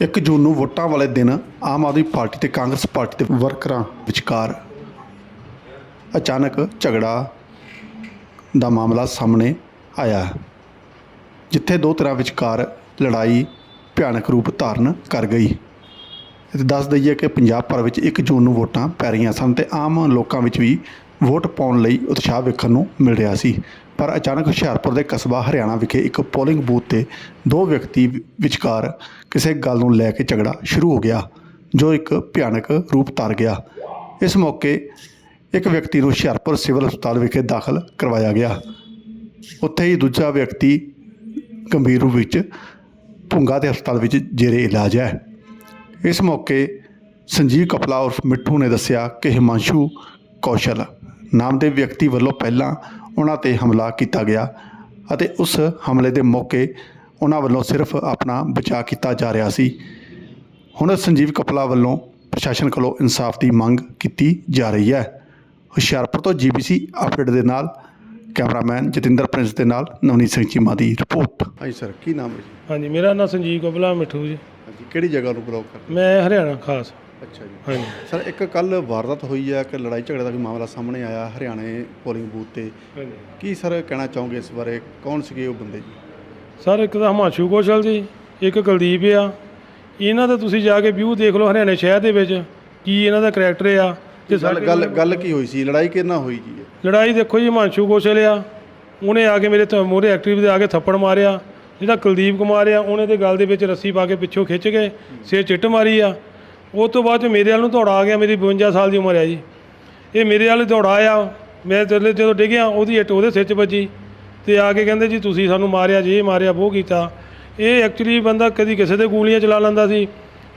1 ਜੂਨ ਨੂੰ ਵੋਟਾਂ ਵਾਲੇ ਦਿਨ ਆਮ ਆਦਮੀ ਪਾਰਟੀ ਤੇ ਕਾਂਗਰਸ ਪਾਰਟੀ ਦੇ ਵਰਕਰਾਂ ਵਿਚਕਾਰ ਅਚਾਨਕ ਝਗੜਾ ਦਾ ਮਾਮਲਾ ਸਾਹਮਣੇ ਆਇਆ, ਜਿੱਥੇ ਦੋ ਤਰ੍ਹਾਂ ਵਿਚਕਾਰ ਲੜਾਈ ਭਿਆਨਕ ਰੂਪ ਧਾਰਨ ਕਰ ਗਈ। ਇਹ ਦੱਸ ਦਈਏ ਕਿ ਪੰਜਾਬ ਭਰ ਵਿੱਚ 1 ਜੂਨ ਨੂੰ ਵੋਟਾਂ ਪੈ ਰਹੀਆਂ ਸਨ ਤੇ ਆਮ ਲੋਕਾਂ ਵਿੱਚ ਵੀ ਵੋਟ ਪਾਉਣ ਲਈ ਉਤਸ਼ਾਹ ਵੇਖਣ ਨੂੰ ਮਿਲ ਰਿਹਾ ਸੀ। ਪਰ ਅਚਾਨਕ ਹੁਸ਼ਿਆਰਪੁਰ ਦੇ ਕਸਬਾ ਹਰਿਆਣਾ ਵਿਖੇ ਇੱਕ ਪੋਲਿੰਗ ਬੂਥ ਤੇ ਦੋ ਵਿਅਕਤੀ ਵਿਚਕਾਰ ਕਿਸੇ ਗੱਲ ਨੂੰ ਲੈ ਕੇ ਝਗੜਾ ਸ਼ੁਰੂ ਹੋ ਗਿਆ, ਜੋ ਇੱਕ ਭਿਆਨਕ ਰੂਪ ਧਾਰ ਗਿਆ। ਇਸ ਮੌਕੇ ਇੱਕ ਵਿਅਕਤੀ ਨੂੰ ਹੁਸ਼ਿਆਰਪੁਰ ਸਿਵਲ ਹਸਪਤਾਲ ਵਿਖੇ ਦਾਖਲ ਕਰਵਾਇਆ ਗਿਆ। ਉੱਥੇ ਹੀ ਦੂਜਾ ਵਿਅਕਤੀ ਗੰਭੀਰ ਰੂਪ ਵਿੱਚ ਭੁੰਗਾ ਦੇ ਹਸਪਤਾਲ ਵਿੱਚ ਜੇਰੇ ਇਲਾਜ ਹੈ। ਇਸ ਮੌਕੇ ਸੰਜੀਵ ਕਪਲਾ ਉਰਫ ਮਿੱਠੂ ਨੇ ਦੱਸਿਆ ਕਿ ਹਿਮਾਂਸ਼ੂ ਕੌਸ਼ਲ ਨਾਮ ਦੇ ਵਿਅਕਤੀ ਵੱਲੋਂ ਪਹਿਲਾਂ ਉਹਨਾਂ ਤੇ ਹਮਲਾ ਕੀਤਾ ਗਿਆ ਅਤੇ ਉਸ ਹਮਲੇ ਦੇ ਮੌਕੇ ਉਹਨਾਂ ਵੱਲੋਂ ਸਿਰਫ ਆਪਣਾ ਬਚਾਅ ਕੀਤਾ ਜਾ ਰਿਹਾ ਸੀ। ਹੁਣ ਸੰਜੀਵ ਕਪਲਾ ਵੱਲੋਂ ਪ੍ਰਸ਼ਾਸਨ ਕੋਲੋਂ ਇਨਸਾਫ ਦੀ ਮੰਗ ਕੀਤੀ ਜਾ ਰਹੀ ਹੈ। ਹੁਸ਼ਿਆਰਪੁਰ ਤੋਂ ਜੀਬੀਸੀ ਅਪਡੇਟ ਦੇ ਨਾਲ ਕੈਮਰਾਮੈਨ ਜਤਿੰਦਰ ਪ੍ਰਿੰਸ ਦੇ ਨਾਲ ਨਵਨੀਤ ਸਿੰਘ ਚੀਮਾ ਦੀ ਰਿਪੋਰਟ। ਹਾਂਜੀ ਸਰ ਕੀ ਨਾਮ ਹੈ ਜੀ? ਹਾਂਜੀ ਮੇਰਾ ਨਾਮ ਸੰਜੀਵ ਕਪਲਾ ਮਿੱਠੂ ਜੀ। ਹਾਂਜੀ ਕਿਹੜੀ ਜਗ੍ਹਾ ਨੂੰ ਬਲੌਕ ਕਰ ਮੈਂ ਹਰਿਆਣਾ ਖਾਸ। ਅੱਛਾ ਜੀ। ਹਾਂਜੀ। ਸਰ ਇੱਕ ਕੱਲ ਵਾਰਦਾਤ ਹੋਈ ਹੈ ਕਿ ਲੜਾਈ ਝਗੜੇ ਦਾ ਵੀ ਮਾਮਲਾ ਸਾਹਮਣੇ ਆਇਆ ਹਰਿਆਣੇ ਪੋਲਿੰਗ ਬੂਥ ਤੇ। ਹਾਂਜੀ। ਕੀ ਸਰ ਕਹਿਣਾ ਚਾਹੋਗੇ ਇਸ ਬਾਰੇ? ਕੌਣ ਸੀਗੇ ਉਹ ਬੰਦੇ ਜੀ? ਸਰ ਇੱਕ ਤਾਂ ਹਿਮਾਂਸ਼ੂ ਕੌਸ਼ਲ ਜੀ ਇੱਕ ਕੁਲਦੀਪ ਆ। ਇਹਨਾਂ ਦਾ ਤੁਸੀਂ ਜਾ ਕੇ ਵਿਊ ਦੇਖ ਲਓ ਹਰਿਆਣੇ ਸ਼ਹਿਰ ਦੇ ਵਿੱਚ ਕੀ ਇਹਨਾਂ ਦਾ ਕਰੈਕਟਰ ਆ ਤੇ ਗੱਲ ਗੱਲ ਗੱਲ ਕੀ ਹੋਈ ਸੀ? ਲੜਾਈ ਕਿਹਦੇ ਨਾਲ ਹੋਈ ਜੀ? ਲੜਾਈ ਦੇਖੋ ਜੀ ਹਿਮਾਂਸ਼ੂ ਕੌਸ਼ਲ ਆ। ਉਹਨੇ ਆ ਕੇ ਮੇਰੇ ਤੋਂ ਮੂਹਰੇ ਐਕਟਿਵ ਦੇ ਆ ਕੇ ਥੱਪੜ ਮਾਰਿਆ। ਜਿਹੜਾ ਕੁਲਦੀਪ ਕੁਮਾਰ ਆ ਉਹਨੇ ਤੇ ਗਲ ਦੇ ਵਿੱਚ ਰੱਸੀ ਪਾ ਕੇ ਪਿੱਛੋਂ ਖਿੱਚ ਕੇ ਸਿਰ ਚਿੱਟ ਮਾਰੀ ਆ। ਉਸ ਤੋਂ ਬਾਅਦ ਚ ਮੇਰੇ ਵੱਲ ਨੂੰ ਦੌੜਾ ਆ ਗਿਆ ਮੇਰੀ 52 ਸਾਲ ਦੀ ਉਮਰ ਆ ਜੀ। ਇਹ ਮੇਰੇ ਵੱਲ ਦੌੜਾ ਆ। ਮੈਂ ਥੱਲੇ ਜਦੋਂ ਡਿੱਗਿਆ ਉਹਦੀ ਇੱਟ ਉਹਦੇ ਸਿਰ 'ਚ ਵੱਜੀ। ਤੇ ਆ ਕੇ ਕਹਿੰਦੇ ਜੀ ਤੁਸੀਂ ਸਾਨੂੰ ਮਾਰਿਆ ਜੀ ਮਾਰਿਆ ਉਹ ਕੀਤਾ। ਇਹ ਐਕਚੁਅਲੀ ਬੰਦਾ ਕਦੀ ਕਿਸੇ ਦੇ ਗੋਲੀਆਂ ਚਲਾ ਲੈਂਦਾ ਸੀ।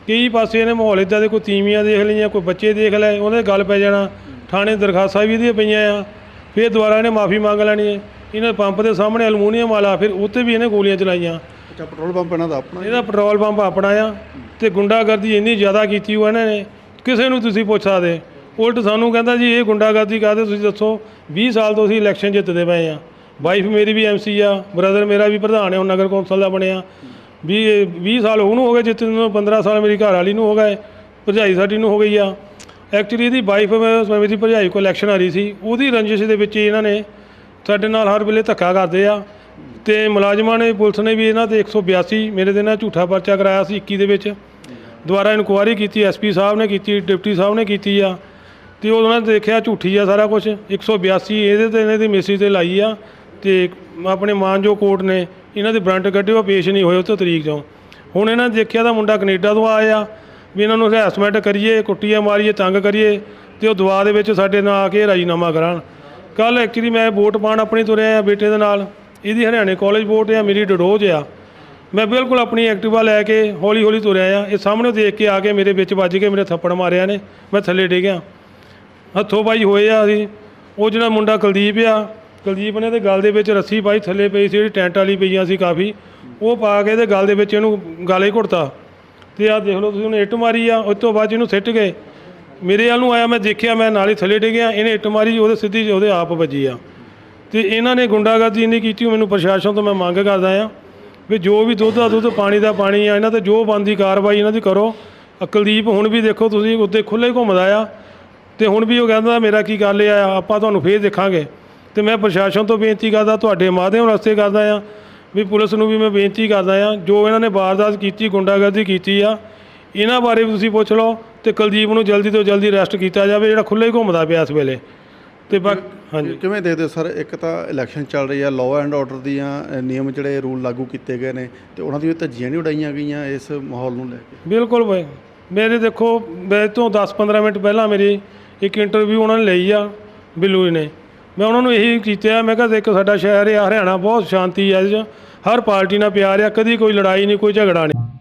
ਕਈ ਪਾਸੇ ਇਹਨੇ ਮਾਹੌਲ ਇਦਾਂ ਦੇ ਕੋਈ ਤੀਵੀਆਂ ਦੇਖ ਲਈਆਂ ਕੋਈ ਬੱਚੇ ਦੇਖ ਲਏ ਉਹਦੇ ਗੱਲ ਪੈ ਜਾਣਾ। ਥਾਣੇ ਦਰਖਾਸਤਾਂ ਵੀ ਇਹਦੀਆਂ ਪਈਆਂ ਆ। ਫਿਰ ਦੁਬਾਰਾ ਇਹਨੇ ਮਾਫੀ ਮੰਗ ਲੈਣੀ ਹੈ। ਇਹਨੇ ਪੰਪ ਦੇ ਸਾਹਮਣੇ ਅਲਮੂਨੀਅਮ ਵਾਲਾ ਫਿਰ ਉੱਤੇ ਵੀ ਇਹਨੇ ਗੋਲੀਆਂ ਚਲਾਈਆਂ। ਅੱਛਾ ਪੈਟਰੋਲ ਪੰਪ ਇਹਨਾਂ ਦਾ ਆਪਣਾ ਇਹਦਾ ਪੈਟਰੋਲ ਪੰਪ ਆਪਣਾ ਆ। ਤੇ ਗੁੰਡਾਗਰਦੀ ਇੰਨੀ ਜ਼ਿਆਦਾ ਕੀਤੀ ਉਹ ਇਹਨਾਂ ਨੇ ਕਿਸੇ ਨੂੰ ਤੁਸੀਂ ਪੁੱਛ ਸਕਦੇ। ਉਲਟ ਸਾਨੂੰ ਕਹਿੰਦਾ ਜੀ ਇਹ ਗੁੰਡਾਗਰਦੀ ਕਰਦੇ ਤੁਸੀਂ ਦੱਸੋ। 20 ਸਾਲ ਤੋਂ ਅਸੀਂ ਇਲੈਕਸ਼ਨ ਜਿੱਤਦੇ ਪਏ ਆ। ਵਾਈਫ ਮੇਰੀ ਵੀ ਐਮਸੀ ਆ, ਬ੍ਰਦਰ ਮੇਰਾ ਵੀ ਪ੍ਰਧਾਨ ਹੈ ਉਹ ਨਗਰ ਕੌਂਸਲ ਦਾ ਬਣਿਆ। ਵੀ 20 ਸਾਲ ਉਹਨੂੰ ਹੋ ਗਏ ਜਿੱਤਣ ਨੂੰ 15 ਸਾਲ ਮੇਰੀ ਘਰ ਵਾਲੀ ਨੂੰ ਹੋ ਗਏ, ਭਰਜਾਈ ਸਾਡੀ ਨੂੰ ਹੋ ਗਈ ਆ। ਐਕਚੁਅਲੀ ਇਹਦੀ ਵਾਈਫ ਮੇਰੀ ਭਰਜਾਈ ਕੋਲ ਇਲੈਕਸ਼ਨ ਆ ਰਹੀ ਸੀ, ਉਹਦੀ ਰੰਜਿਸ਼ ਦੇ ਵਿੱਚ ਇਹਨਾਂ ਨੇ ਸਾਡੇ ਨਾਲ ਹਰ ਵੇਲੇ ਧੱਕਾ ਕਰਦੇ ਆ। ਤੇ ਮੁਲਾਜ਼ਮਾਂ ਨੇ, ਪੁਲਿਸ ਨੇ ਵੀ ਇਹਨਾਂ ਤੇ 182 ਮੇਰੇ ਦੇ ਨਾਲ ਝੂਠਾ ਪਰਚਾ ਕਰਾਇਆ ਸੀ 21 ਦੇ ਵਿੱਚ। ਦੁਬਾਰਾ ਇਨਕੁਆਇਰੀ ਕੀਤੀ ਐਸਪੀ ਸਾਹਿਬ ਨੇ ਕੀਤੀ, ਡਿਪਟੀ ਸਾਹਿਬ ਨੇ ਕੀਤੀ ਆ। ਤੇ ਉਹਨਾਂ ਨੇ ਦੇਖਿਆ ਝੂਠੀ ਆ ਸਾਰਾ ਕੁਝ 182 ਇਹਦੇ ਤੇ, ਇਹਨਾਂ ਦੀ ਮੈਸੇਜ ਤੇ ਲਾਈ ਆ। ਤੇ ਆਪਣੇ ਮਾਨਜੋ ਕੋਰਟ ਨੇ ਇਹਨਾਂ ਦੇ ਬਰੰਟ ਕੱਢੇ, ਉਹ ਪੇਸ਼ ਨਹੀਂ ਹੋਏ ਉਸ ਤੋਂ ਤਰੀਕ ਚੋਂ। ਹੁਣ ਇਹਨਾਂ ਨੇ ਦੇਖਿਆ ਤਾਂ ਮੁੰਡਾ ਕੈਨੇਡਾ ਤੋਂ ਆਇਆ, ਵੀ ਇਹਨਾਂ ਨੂੰ ਹਰਾਸਮੈਂਟ ਕਰੀਏ ਕੁੱਟੀਆਂ ਮਾਰੀਏ, ਤੰਗ ਕਰੀਏ ਤੇ ਉਹ ਦਵਾ ਦੇ ਵਿੱਚ ਸਾਡੇ ਨਾਲ ਆ ਕੇ ਰਾਜੀਨਾਮਾ ਕਰਾਉਣ। ਕੱਲ ਐਕਚੁਅਲੀ ਮੈਂ ਵੋਟ ਪਾਣ ਆਪਣੀ ਤੁਰਿਆ ਆ ਬੇਟੇ ਦੇ ਨਾਲ। ਇਹਦੀ ਹਰਿਆਣੇ ਕਾਲਜ ਵੋਟ ਆ, ਮੇਰੀ ਡਡੋਜ ਆ। ਮੈਂ ਬਿਲਕੁਲ ਆਪਣੀ ਐਕਟਿਵਾ ਲੈ ਕੇ ਹੌਲੀ ਹੌਲੀ ਤੁਰਿਆ ਆ ਇਹ ਸਾਹਮਣੇ ਦੇਖ ਕੇ ਆ ਕੇ ਮੇਰੇ ਵਿੱਚ ਵੱਜ ਕੇ ਮੇਰੇ ਥੱਪੜ ਮਾਰਿਆ ਨੇ। ਮੈਂ ਥੱਲੇ ਡਿੱਗਿਆ। ਹੱਥੋਂ ਪਾਈ ਹੋਏ ਆ ਅਸੀਂ। ਉਹ ਜਿਹੜਾ ਮੁੰਡਾ ਕੁਲਦੀਪ ਆ ਕੁਲਦੀਪ ਨੇ ਤੇ ਗਲ ਦੇ ਵਿੱਚ ਰੱਸੀ ਪਾਈ, ਥੱਲੇ ਪਈ ਸੀ, ਜਿਹੜੀ ਟੈਂਟ ਵਾਲੀ ਪਈਆਂ ਸੀ ਕਾਫੀ। ਉਹ ਪਾ ਕੇ ਤੇ ਗਲ ਦੇ ਵਿੱਚ ਇਹਨੂੰ ਗਾਲੇ ਘੁੱਟਤਾ। ਤੇ ਆਹ ਦੇਖ ਲਓ ਤੁਸੀਂ, ਉਹਨੇ ਇੱਟ ਮਾਰੀ ਆ, ਉਸ ਤੋਂ ਬਾਅਦ 'ਚ ਇਹਨੂੰ ਸਿੱਟ ਗਏ। ਮੇਰੇ ਵੱਲ ਨੂੰ ਆਇਆ, ਮੈਂ ਦੇਖਿਆ, ਮੈਂ ਨਾਲੇ ਥੱਲੇ ਡਿੱਗਿਆ, ਇਹਨੇ ਇੱਟ ਮਾਰੀ, ਉਹਦੇ ਸਿੱਧੀ ਉਹਦੇ ਆਪ ਵੱਜੀ ਆ। ਤੇ ਇਹਨਾਂ ਨੇ ਗੁੰਡਾਗਰਦੀ ਨਹੀਂ ਕੀਤੀ ਮੈਨੂੰ ਪ੍ਰਸ਼ਾਸਨ ਤੋਂ ਮੈਂ ਮੰਗ ਕਰਦਾ ਆ ਵੀ ਜੋ ਵੀ ਦੁੱਧ ਦਾ ਦੁੱਧ ਪਾਣੀ ਦਾ ਪਾਣੀ ਆ, ਇਹਨਾਂ ਤੇ ਜੋ ਬਣਦੀ ਕਾਰਵਾਈ ਇਹਨਾਂ ਦੀ ਕਰੋ। ਆਹ ਕੁਲਦੀਪ ਹੁਣ ਵੀ ਦੇਖੋ ਤੁਸੀਂ ਉੱਤੇ ਖੁੱਲੇ ਘੁੰਮਦਾ ਆ। ਤੇ ਹੁਣ ਵੀ ਉਹ ਕਹਿੰਦਾ, ਮੇਰਾ ਕੀ ਗੱਲ ਆ, ਆਪਾਂ ਤੁਹਾਨੂੰ ਫੇਰ ਦੇਖਾਂਗੇ। ਤੇ ਮੈਂ ਪ੍ਰਸ਼ਾਸਨ ਤੋਂ ਬੇਨਤੀ ਕਰਦਾ ਤੁਹਾਡੇ ਮਾਧਿਅਮ ਰਸਤੇ ਕਰਦਾ ਆ ਵੀ ਪੁਲਿਸ ਨੂੰ ਵੀ ਮੈਂ ਬੇਨਤੀ ਕਰਦਾ ਆ ਜੋ ਇਹਨਾਂ ਨੇ ਵਾਰਦਾਤ ਕੀਤੀ ਗੁੰਡਾਗਰਦੀ ਕੀਤੀ ਆ ਇਹਨਾਂ ਬਾਰੇ ਵੀ ਤੁਸੀਂ ਪੁੱਛ ਲਓ ਤੇ ਕੁਲਦੀਪ ਨੂੰ ਜਲਦੀ ਤੋਂ ਜਲਦੀ ਅਰੈਸਟ ਕੀਤਾ ਜਾਵੇ ਜਿਹੜਾ ਖੁੱਲੇ ਹੀ ਘੁੰਮਦਾ ਪਿਆ ਇਸ ਵੇਲੇ। ਤੇ ਬਾਕੀ ਹਾਂਜੀ। ਕਿਵੇਂ ਦੇਖਦੇ ਹੋ ਸਰ ਇੱਕ ਤਾਂ ਇਲੈਕਸ਼ਨ ਚੱਲ ਰਹੀ ਹੈ ਲਾਅ ਐਂਡ ਆਰਡਰ ਦੀਆਂ ਨਿਯਮ ਜਿਹੜੇ ਰੂਲ ਲਾਗੂ ਕੀਤੇ ਗਏ ਨੇ ਤੇ ਉਹਨਾਂ ਦੀਆਂ ਧੱਜੀਆਂ ਨਹੀਂ ਉਡਾਈਆਂ ਗਈਆਂ ਇਸ ਮਾਹੌਲ ਨੂੰ ਲੈ ਕੇ? ਬਿਲਕੁਲ ਬਾਈ। ਮੇਰੇ ਦੇਖੋ ਮੇਰੇ ਤੋਂ 10-15 ਮਿੰਟ ਪਹਿਲਾਂ ਮੇਰੀ ਇੱਕ ਇੰਟਰਵਿਊ ਉਹਨਾਂ ਨੇ ਲਈ ਆ ਬਿੱਲੂ ਨੇ। ਮੈਂ ਉਹਨਾਂ ਨੂੰ ਇਹੀ ਕੀਤਾ, ਮੈਂ ਕਿਹਾ ਦੇਖੋ ਸਾਡਾ ਸ਼ਹਿਰ ਆ, ਹਰਿਆਣਾ ਬਹੁਤ ਸ਼ਾਂਤੀ ਆ ਇਹਦੇ 'ਚ, ਹਰ ਪਾਰਟੀ ਨਾਲ ਪਿਆਰ ਆ, ਕਦੀ ਕੋਈ ਲੜਾਈ ਨਹੀਂ, ਕੋਈ ਝਗੜਾ ਨਹੀਂ।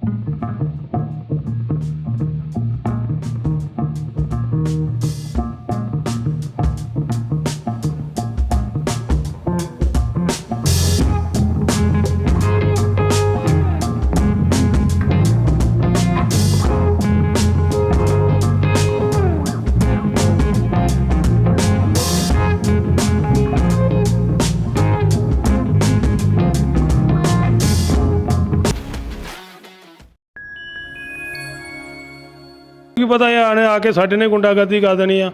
ਪਤਾ ਇਹ ਆਣੇ ਆ ਕੇ ਸਾਡੇ ਨੇ ਗੁੰਡਾਗਰਦੀ ਕਰ ਦੇਣੀ ਆ।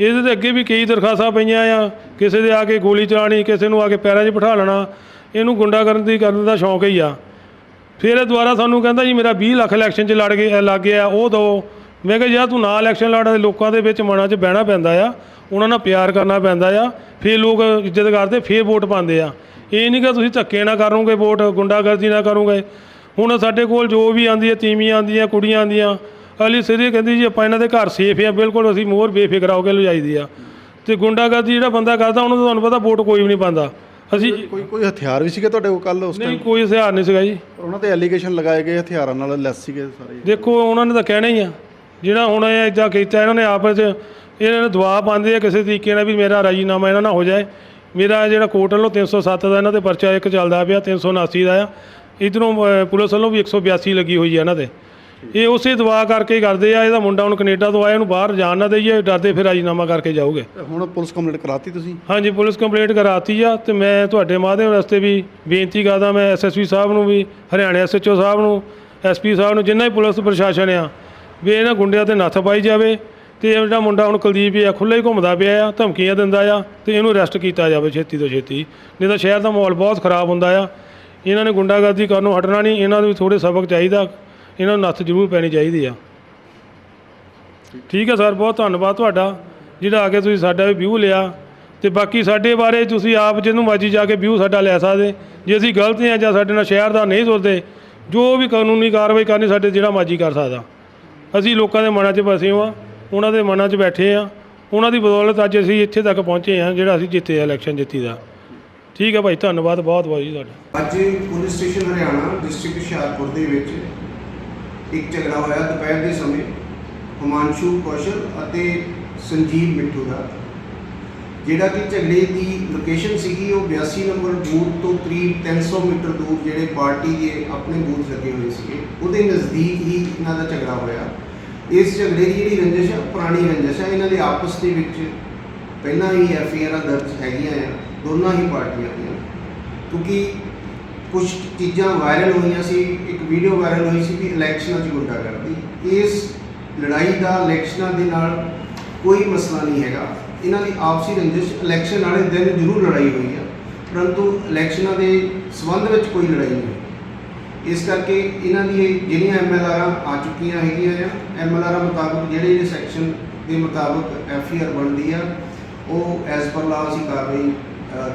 ਇਹਦੇ ਤੇ ਅੱਗੇ ਵੀ ਕਈ ਦਰਖਾਸਤਾਂ ਪਈਆਂ ਆ, ਕਿਸੇ ਦੇ ਆ ਕੇ ਗੋਲੀ ਚਲਾਣੀ ਕਿਸੇ ਨੂੰ ਆ ਕੇ ਪੈਰਾਂ 'ਚ ਬਿਠਾ ਲੈਣਾ, ਇਹਨੂੰ ਗੁੰਡਾਗਰਦੀ ਕਰਨ ਦਾ ਸ਼ੌਂਕ ਹੀ ਆ। ਫਿਰ ਇਹ ਦੁਬਾਰਾ ਸਾਨੂੰ ਕਹਿੰਦਾ ਜੀ, ਮੇਰਾ 20 ਲੱਖ ਇਲੈਕਸ਼ਨ 'ਚ ਲੜ ਗਏ, ਲੱਗ ਗਿਆ, ਉਹ ਦੋ। ਮੈਂ ਕਿਹਾ, ਯਾਰ ਤੂੰ ਨਾ ਇਲੈਕਸ਼ਨ ਲੜ ਲੋਕਾਂ ਦੇ ਵਿੱਚ ਮਨਾਂ 'ਚ ਬਹਿਣਾ ਪੈਂਦਾ ਆ, ਉਹਨਾਂ ਨਾਲ ਪਿਆਰ ਕਰਨਾ ਪੈਂਦਾ ਆ, ਫਿਰ ਲੋਕ ਇੱਜ਼ਤ ਕਰਦੇ, ਫਿਰ ਵੋਟ ਪਾਉਂਦੇ ਆ। ਇਹ ਨਹੀਂ ਕਿ ਤੁਸੀਂ ਧੱਕੇ ਨਾ ਕਰੋਗੇ ਵੋਟ, ਗੁੰਡਾਗਰਦੀ ਨਾ ਕਰੋਗੇ। ਹੁਣ ਸਾਡੇ ਕੋਲ ਜੋ ਵੀ ਆਂਦੀ ਹੈ ਤੀਵੀਆਂ ਆਂਦੀਆਂ ਕੁੜੀਆਂ ਆਂਦੀਆਂ ਅਲੀ ਸਿੱਧੀ ਕਹਿੰਦੀ ਜੀ ਆਪਾਂ ਇਹਨਾਂ ਦੇ ਘਰ ਸੇਫ ਆ ਬਿਲਕੁਲ ਅਸੀਂ ਮੋਰ ਬੇਫਿਕਰ ਹੋ ਕੇ ਲਿਜਾਈਦੀ ਆ। ਤੇ ਗੁੰਡਾਗਰਦੀ ਜਿਹੜਾ ਬੰਦਾ ਕਰਦਾ ਉਹਨੂੰ ਤੁਹਾਨੂੰ ਪਤਾ ਵੋਟ ਕੋਈ ਵੀ ਨਹੀਂ ਪਾਉਂਦਾ। ਅਸੀਂ ਕੋਈ ਕੋਈ ਹਥਿਆਰ ਵੀ ਸੀਗੇ ਤੁਹਾਡੇ ਕੋਲ ਕੱਲ ਉਸ ਨਹੀਂ ਟਾਈਮ ਕੋਈ ਹਥਿਆਰ ਨਹੀਂ ਸੀਗਾ ਜੀ। ਉਹਨਾਂ ਤੇ ਐਲੀਗੇਸ਼ਨ ਲਗਾਏ ਗਏ ਹਥਿਆਰਾਂ ਨਾਲ ਲੈਸ ਸੀਗੇ ਸਾਰੇ। ਦੇਖੋ ਉਹਨਾਂ ਨੇ ਤਾਂ ਕਹਿਣਾ ਹੀ ਆ। ਜਿਹੜਾ ਹੁਣ ਇਹ ਇਦਾਂ ਕੀਤਾ ਇਹਨਾਂ ਨੇ ਆਪਸ 'ਚ ਇਹਨਾਂ ਨੇ ਦਬਾਅ ਪਾਉਂਦੇ ਆ ਕਿਸੇ ਤਰੀਕੇ ਨਾਲ ਵੀ ਮੇਰਾ ਰਾਜੀਨਾਮਾ ਇਹਨਾਂ ਨਾਲ ਹੋ ਜਾਏ। ਮੇਰਾ ਜਿਹੜਾ ਕੋਰਟ ਵੱਲੋਂ 307 ਦਾ ਇਹਨਾਂ ਤੇ ਪਰਚਾ ਇੱਕ ਚੱਲਦਾ ਪਿਆ 379 ਦਾ ਆ। ਇਧਰੋਂ ਪੁਲਿਸ ਵੱਲੋਂ ਵੀ 182 ਲੱਗੀ ਹੋਈ ਆ ਇਹਨਾਂ ਤੇ। ਇਹ ਉਸੇ ਦਬਾਅ ਕਰਕੇ ਕਰਦੇ ਆ ਇਹਦਾ ਮੁੰਡਾ ਹੁਣ ਕੈਨੇਡਾ ਤੋਂ ਆਇਆ ਇਹਨੂੰ ਬਾਹਰ ਜਾਣ ਨਾ ਦੇਈਏ ਡਰਦੇ ਫਿਰ ਰਾਜੀਨਾਮਾ ਕਰਕੇ ਜਾਊਗੇ। ਤੇ ਹੁਣ ਪੁਲਿਸ ਕੰਪਲੇਂਟ ਕਰਾਤੀ ਤੁਸੀਂ? ਹਾਂਜੀ ਪੁਲਿਸ ਕੰਪਲੇਂਟ ਕਰਾਤੀ ਆ ਤੇ ਮੈਂ ਤੁਹਾਡੇ ਮਾਧਿਅਮ ਰਸਤੇ ਵੀ ਬੇਨਤੀ ਕਰਦਾ ਮੈਂ ਐਸਐਸਪੀ ਸਾਹਿਬ ਨੂੰ ਵੀ ਹਰਿਆਣਾ ਐਸਐਚਓ ਸਾਹਿਬ ਨੂੰ ਐਸਪੀ ਸਾਹਿਬ ਨੂੰ ਜਿੰਨਾ ਵੀ ਪੁਲਿਸ ਪ੍ਰਸ਼ਾਸਨ ਆ ਵੀ ਇਹਨਾਂ ਗੁੰਡਿਆਂ ਤੇ ਨੱਥ ਪਾਈ ਜਾਵੇ ਤੇ ਇਹ ਜਿਹੜਾ ਮੁੰਡਾ ਹੁਣ ਕੁਲਦੀਪ ਆ ਖੁੱਲ੍ਹਾ ਹੀ ਘੁੰਮਦਾ ਪਿਆ ਆ ਧਮਕੀਆਂ ਦਿੰਦਾ ਆ ਤੇ ਇਹਨੂੰ ਅਰੈਸਟ ਕੀਤਾ ਜਾਵੇ ਛੇਤੀ ਤੋਂ ਛੇਤੀ। ਨਹੀਂ ਤਾਂ ਸ਼ਹਿਰ ਦਾ ਮਾਹੌਲ ਬਹੁਤ ਖਰਾਬ ਹੁੰਦਾ ਆ ਇਹਨਾਂ ਨੇ ਗੁੰਡਾਗਰਦੀ ਕਰਨੋਂ ਹਟਣਾ ਨਹੀਂ ਇਹਨਾਂ ਨੂੰ ਵੀ ਥੋੜੇ ਸਬਕ ਚਾਹੀਦਾ। ਇਹਨਾਂ ਨੂੰ ਨੱਥ ਜ਼ਰੂਰ ਪੈਣੀ ਚਾਹੀਦੀ ਆ। ਠੀਕ ਹੈ ਸਰ, ਬਹੁਤ ਧੰਨਵਾਦ ਤੁਹਾਡਾ, ਜਿਹੜਾ ਆ ਕੇ ਤੁਸੀਂ ਸਾਡਾ ਵੀ ਵਿਊ ਲਿਆ। ਤੇ ਬਾਕੀ ਸਾਡੇ ਬਾਰੇ ਤੁਸੀਂ ਆਪ ਜਿਹਨੂੰ ਮਰਜ਼ੀ ਜਾ ਕੇ ਵਿਊ ਸਾਡਾ ਲੈ ਸਕਦੇ। ਜੇ ਅਸੀਂ ਗਲਤ ਹਾਂ ਜਾਂ ਸਾਡੇ ਨਾਲ ਸ਼ਹਿਰ ਦਾ ਨਹੀਂ ਤੁਰਦੇ ਜੋ ਵੀ ਕਾਨੂੰਨੀ ਕਾਰਵਾਈ ਕਰਨੀ ਸਾਡੇ ਜਿਹੜਾ ਮਰਜ਼ੀ ਕਰ ਸਕਦਾ। ਅਸੀਂ ਲੋਕਾਂ ਦੇ ਮਨਾਂ 'ਚ ਵਸੇ ਹਾਂ ਉਹਨਾਂ ਦੇ ਮਨਾਂ 'ਚ ਬੈਠੇ ਆ। ਉਹਨਾਂ ਦੀ ਬਦੌਲਤ ਅੱਜ ਅਸੀਂ ਇੱਥੇ ਤੱਕ ਪਹੁੰਚੇ ਹਾਂ ਜਿਹੜਾ ਅਸੀਂ ਜਿੱਤੇ ਇਲੈਕਸ਼ਨ ਜਿੱਤੀ ਦਾ। ਠੀਕ ਹੈ ਭਾਈ, ਧੰਨਵਾਦ ਬਹੁਤ ਬਹੁਤ ਜੀ ਤੁਹਾਡਾ। ਅੱਜ police station Haryana district Hoshiarpur ਦੇ ਵਿੱਚ ਇੱਕ ਝਗੜਾ ਹੋਇਆ ਦੁਪਹਿਰ ਦੇ ਸਮੇਂ ਹਿਮਾਂਸ਼ੂ ਕੌਸ਼ਲ ਅਤੇ ਸੰਜੀਵ ਮਿੱਠੂ ਦਾ। ਜਿਹੜਾ ਕਿ ਝਗੜੇ ਦੀ ਲੋਕੇਸ਼ਨ ਸੀਗੀ, ਉਹ 82 ਨੰਬਰ ਬੂਥ ਤੋਂ ਕਰੀਬ 300 ਮੀਟਰ ਦੂਰ ਜਿਹੜੇ ਪਾਰਟੀ ਦੇ ਆਪਣੇ ਬੂਥ ਲੱਗੇ ਹੋਏ ਸੀਗੇ, ਉਹਦੇ ਨਜ਼ਦੀਕ ਹੀ ਇਹਨਾਂ ਦਾ ਝਗੜਾ ਹੋਇਆ। ਇਸ ਝਗੜੇ ਦੀ ਜਿਹੜੀ ਰੰਜਿਸ਼ ਹੈ ਪੁਰਾਣੀ ਰੰਜਿਸ਼ ਹੈ ਇਹਨਾਂ ਦੇ ਆਪਸ ਦੇ ਵਿੱਚ ਪਹਿਲਾਂ ਹੀ ਐਫ ਆਈ ਆਰਾਂ ਦਰਜ ਹੈਗੀਆਂ ਆ, ਦੋਨਾਂ ਹੀ ਪਾਰਟੀਆਂ ਦੀਆਂ। ਕਿਉਂਕਿ ਕੁਝ ਚੀਜ਼ਾਂ ਵਾਇਰਲ ਹੋਈਆਂ ਸੀ, ਇੱਕ ਵੀਡੀਓ ਵਾਇਰਲ ਹੋਈ ਸੀ ਵੀ ਇਲੈਕਸ਼ਨਾਂ 'ਚ ਗੁੰਡਾ ਕਰਦੀ ਇਸ ਲੜਾਈ ਦਾ ਇਲੈਕਸ਼ਨਾਂ ਦੇ ਨਾਲ ਕੋਈ ਮਸਲਾ ਨਹੀਂ ਹੈਗਾ। ਇਹਨਾਂ ਦੀ ਆਪਸੀ ਰੰਜਿਸ਼ ਇਲੈਕਸ਼ਨ ਵਾਲੇ ਦਿਨ ਜ਼ਰੂਰ ਲੜਾਈ ਹੋਈ ਆ, ਪਰੰਤੂ ਇਲੈਕਸ਼ਨਾਂ ਦੇ ਸੰਬੰਧ ਵਿੱਚ ਕੋਈ ਲੜਾਈ ਨਹੀਂ। ਇਸ ਕਰਕੇ ਇਹਨਾਂ ਦੀ ਇਹ ਜਿਹੜੀਆਂ ਐਮਐਲਆਰਾਂ ਆ ਚੁੱਕੀਆਂ ਹੈਗੀਆਂ ਆ ਐਮਐਲਆਰਾਂ ਮੁਤਾਬਕ ਜਿਹੜੇ ਜਿਹੜੇ ਸੈਕਸ਼ਨ ਦੇ ਮੁਤਾਬਕ ਐਫਆਈਆਰ ਬਣਦੀ ਆ, ਉਹ ਐਸ ਪਰ ਲਾ ਅਸੀਂ ਕਾਰਵਾਈ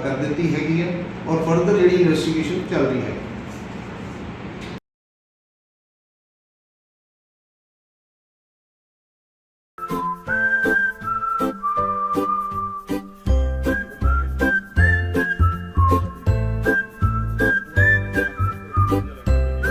ਕਰ ਦਿੱਤੀ ਹੈਗੀ ਹੈ ਔਰ ਫਰਦਰ ਜਿਹੜੀ ਇਨਵੈਸਟੀਗੇਸ਼ਨ ਚੱਲ ਰਹੀ ਹੈ।